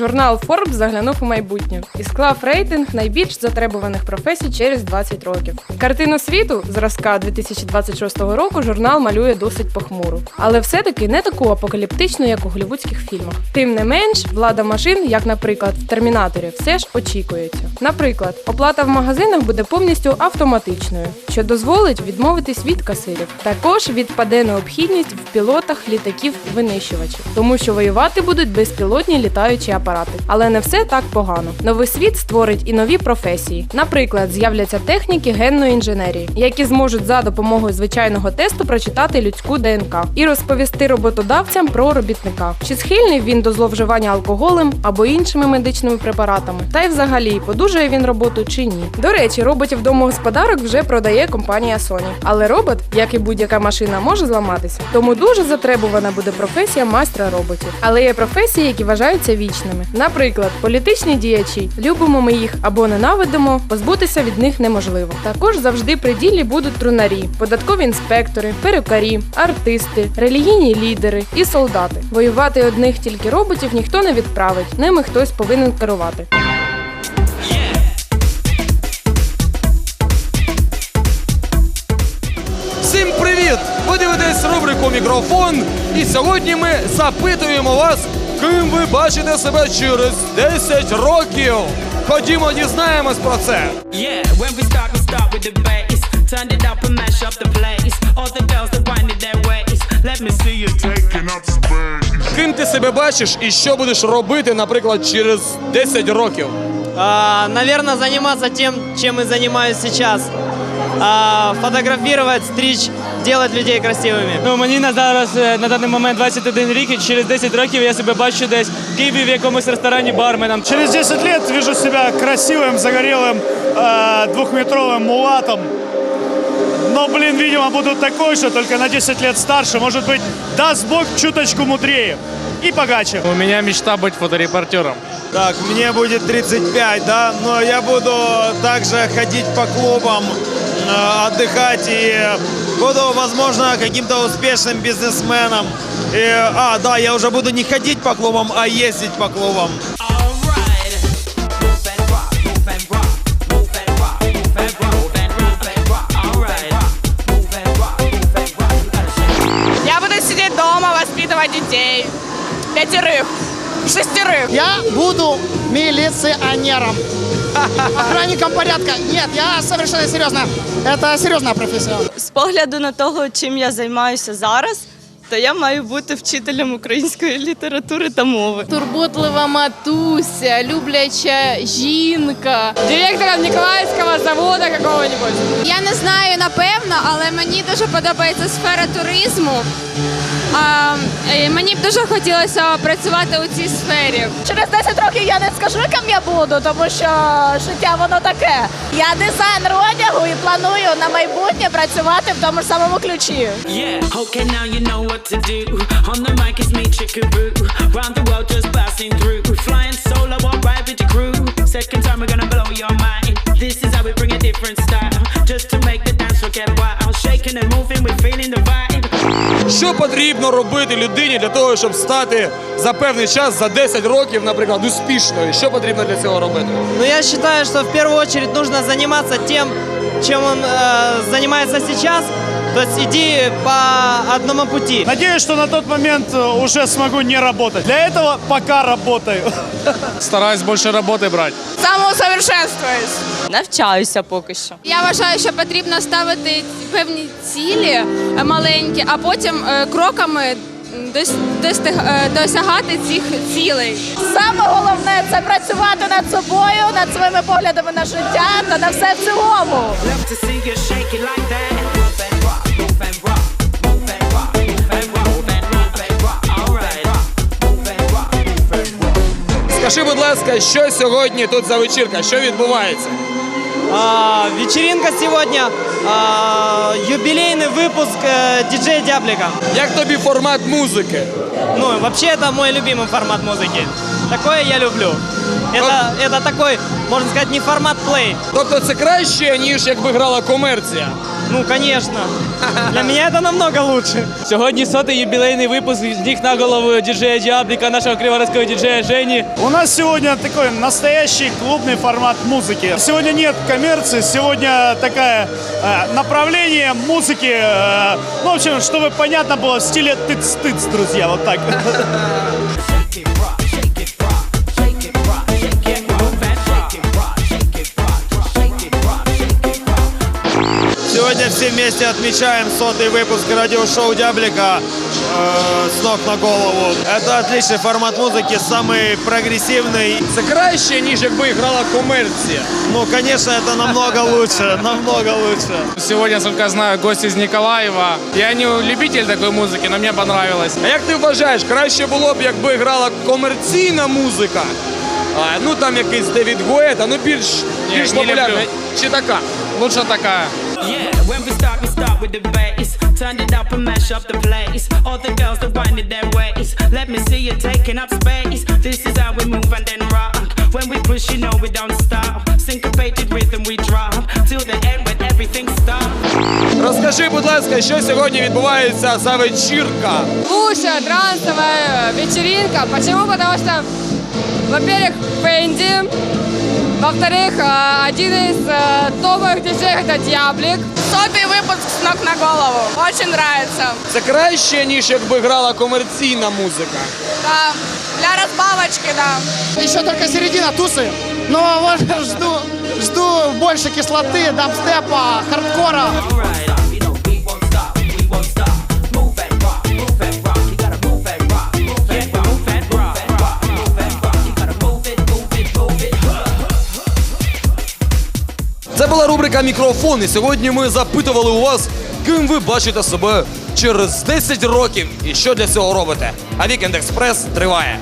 Журнал Forbes заглянув у майбутнє і склав рейтинг найбільш затребуваних професій через 20 років. Картину світу зразка 2026 року журнал малює досить похмуру, але все-таки не таку апокаліптичну, як у голівудських фільмах. Тим не менш, влада машин, як, наприклад, в термінаторі, все ж очікується. Наприклад, оплата в магазинах буде повністю автоматичною, що дозволить відмовитись від касирів. Також відпаде необхідність в пілотах літаків винищувачів, тому що воювати будуть безпілотні літаючі апарати. Але не все так погано. Новий світ створить і нові професії. Наприклад, з'являться техніки генної інженерії, які зможуть за допомогою звичайного тесту прочитати людську ДНК і розповісти роботодавцям про робітника, чи схильний він до зловживання алкоголем або іншими медичними препаратами, та й взагалі подужає він роботу чи ні. До речі, роботів домогосподарок вже продає компанія Sony. Але робот, як і будь-яка машина, може зламатися. Тому дуже затребувана буде професія майстра роботів. Але є професії, які вважаються вічними. Наприклад, політичні діячі. Любимо ми їх або ненавидимо, позбутися від них неможливо. Також завжди при ділі будуть трунарі, податкові інспектори, перукарі, артисти, релігійні лідери і солдати. Воювати одних тільки роботів ніхто не відправить. Ними хтось повинен керувати. Всім привіт! Ви дивитесь рубрику Мікрофон. І сьогодні ми запитуємо вас, ким ви бачите себе через 10 років. Ходімо, дізнаємось про це. Yeah, when we start, we start with the bass. Turn it up and mash up the place. All the girls that wind it their waist. Let me see you taking up space. Ким ти себе бачиш і що будеш робити, наприклад, через 10 років? А, наверное, заниматься тем, чем и занимаюсь сейчас. А, фотографировать, стричь, делать людей красивыми. Ну, мені на зараз е, на даний момент 21 рік, і через 10 років я себе бачу десь в Києві в якомусь ресторані барменом. Через 10 лет вижу себя красивым, загорелым, э, двухметровым мулатом. Но, блин, видимо, буду такой же, только на 10 лет старше. Может быть, даст Бог чуточку мудрее и богаче. У мене мечта бути фоторепортером. Так, мне будет 35, да, но я буду также ходить по клубам, э, отдыхать и буду, возможно, каким-то успешным бизнесменом. И, а, да, я уже буду не ходить по клубам, а ездить по клубам. Я буду сидеть дома, воспитывать детей. Пятерых, шестерых. Я буду милиционером. Охранником порядка. Нет, я совершенно серьезно. Это серьезная профессия. З погляду на того, чим я займаюся зараз, то я маю бути вчителем української літератури та мови. Турботлива матуся, любляча жінка, директором Ніколаївського заводу какого-нибудь. Я не знаю напевно, але мені дуже подобається сфера туризму. А, е, мені б дуже хотілося працювати у цій сфері. Через 10 років я не скажу, ким я буду, тому що життя воно таке. Я дизайнер одягу і планую на майбутнє працювати в тому ж самому ключі. Yeah, okay, now you know what to do. On the mic is me, Chickaboo. Round the world, just passing through. Flying solo, or ride crew. Second time, we're gonna blow your mind. This is how we bring a different style. Just to make the dance floor get wild. Shaking and moving, we're feeling the vibe. Що потрібно робити людині для того, щоб стати за певний час, за 10 років, наприклад, успішною? Що потрібно для цього робити? Но я считаю, что в первую очередь нужно заниматься тем, чем он э, занимается сейчас. То есть иди по одному пути. Надеюсь, что на тот момент э, уже смогу не работать. Для этого пока работаю. Стараюсь більше роботи брати. Самоусовершенствуюсь. Навчаюся поки що. Я вважаю, що потрібно ставити певні цілі е, маленькі, а потім е, кроками е, досягати цих цілей. Саме головне це працювати над собою, над своїми поглядами на життя та на все в цілому. rock. Скажи, будь ласка, що сьогодні тут за вечірка? Що відбувається? А, вечеринка сегодня, а, юбилейный выпуск э, диджея Дяблика. Як тобі формат музики? Ну, вообще это мой любимый формат музыки. Такое я люблю. Это, это такой, можно сказать, не формат плей. Тобто це краще, ніж якби грала комерція. Ну, конечно. Для меня это намного лучше. Сьогодні сотий юбілейний випуск з ніг на голову діджея Діабліка, нашого криворізького діджея Жені. У нас сегодня такой настоящий клубный формат музыки. Сегодня нет коммерции, сегодня такое э, направление музыки. э, ну, в общем, чтобы понятно было, в стиле тыц-тыц, друзья, вот так. Сегодня все вместе отмечаем сотый выпуск радиошоу Дяблика э, с ног на голову. Это отличный формат музыки, самый прогрессивный. Це краще, ніж якби грала комерція. Ну, конечно, это намного лучше, намного лучше. Сегодня, сколько я знаю, гость из Николаева. Я не любитель такой музыки, но мне понравилось. А як ти вважаєш, краще було б, якби грала комерційна музика? А, ну там якийсь Девід Гуета, ну більш, Ні, більш не популярна. люблю. Чи така? Лучше такая. Yeah, when we start, we start with the bass. Turn it up and mash up the place. All the girls that wind it their ways. Let me see you taking up space. This is how we move and then rock. When we push, you know we don't stop. Syncopated rhythm we drop till the end when everything stops. Розкажи, будь ласка, що сьогодні відбувається за вечірка? Лучшая трансовая вечеринка. Почему? Потому что, во-первых, Фэнди, во-вторых, э, один из э, топовых диджеев это Дьяблик. Сотий випуск з ног на голову. Очень нравится. Це краще, ніж якби грала комерційна музика. Да. Для розбавочки, да. Еще только середина тусы. Но вот жду, жду больше кислоты, дабстепа, хардкора. Була Мікрофон. І сьогодні ми запитували у вас, ким ви бачите себе через 10 років і що для цього робите. А Вікенд Експрес триває.